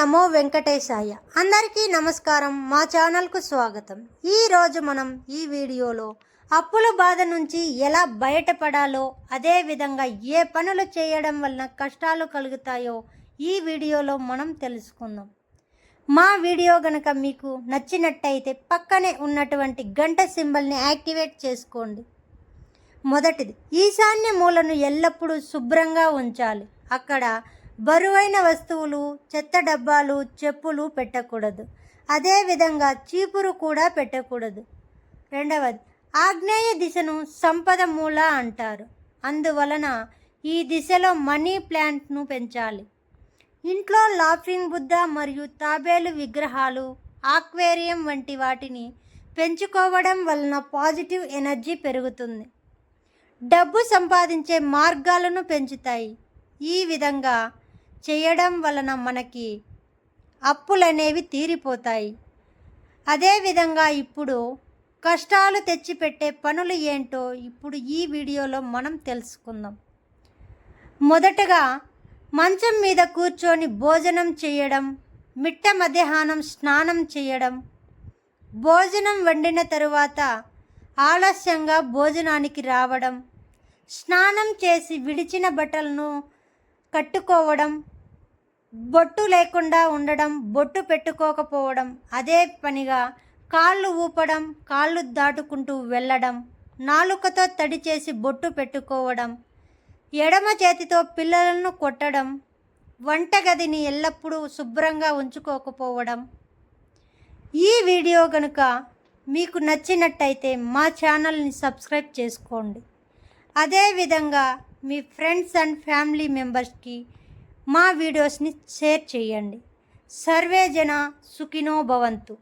నమో వెంకటేశాయ. అందరికీ నమస్కారం. మా ఛానల్కు స్వాగతం. ఈరోజు మనం ఈ వీడియోలో అప్పుల బాధ నుంచి ఎలా బయటపడాలో అదేవిధంగా ఏ పనులు చేయడం వలన కష్టాలు కలుగుతాయో ఈ వీడియోలో మనం తెలుసుకుందాం. మా వీడియో గనక మీకు నచ్చినట్టయితే పక్కనే ఉన్నటువంటి గంట సింబల్ని యాక్టివేట్ చేసుకోండి. మొదటిది ఈశాన్య మూలను ఎల్లప్పుడూ శుభ్రంగా ఉంచాలి. అక్కడ బరువైన వస్తువులు చెత్త డబ్బాలు చెప్పులు పెట్టకూడదు. అదేవిధంగా చీపురు కూడా పెట్టకూడదు. రెండవది ఆగ్నేయ దిశను సంపద మూల అంటారు. అందువలన ఈ దిశలో మనీ ప్లాంట్ను పెంచాలి. ఇంట్లో లాఫింగ్ బుద్ధ మరియు తాబేలు విగ్రహాలు ఆక్వేరియం వంటి వాటిని పెంచుకోవడం వలన పాజిటివ్ ఎనర్జీ పెరుగుతుంది. డబ్బు సంపాదించే మార్గాలను పెంచుతాయి. ఈ విధంగా చేయడం వలన మనకి అప్పులనేవి తీరిపోతాయి. అదేవిధంగా ఇప్పుడు కష్టాలు తెచ్చిపెట్టే పనులు ఏంటో ఇప్పుడు ఈ వీడియోలో మనం తెలుసుకుందాం. మొదటగా మంచం మీద కూర్చొని భోజనం చేయడం మిట్ట మధ్యాహ్నం స్నానం చేయడం భోజనం వండిన తరువాత ఆలస్యంగా భోజనానికి రావడం స్నానం చేసి విడిచిన బట్టలను కట్టుకోవడం బొట్టు లేకుండా ఉండడం బొట్టు పెట్టుకోకపోవడం అదే పనిగా కాళ్ళు ఊపడం కాళ్ళు దాటుకుంటూ వెళ్ళడం నాలుకతో తడి చేసి బొట్టు పెట్టుకోవడం ఎడమ చేతితో పిల్లలను కొట్టడం వంటగదిని ఎల్లప్పుడూ శుభ్రంగా ఉంచుకోకపోవడం. ఈ వీడియో కనుక మీకు నచ్చినట్టయితే మా ఛానల్ని సబ్స్క్రైబ్ చేసుకోండి. అదేవిధంగా మీ ఫ్రెండ్స్ అండ్ ఫ్యామిలీ మెంబర్స్కి మా వీడియోస్ని షేర్ చేయండి. సర్వే జన సుఖినో భవంతు.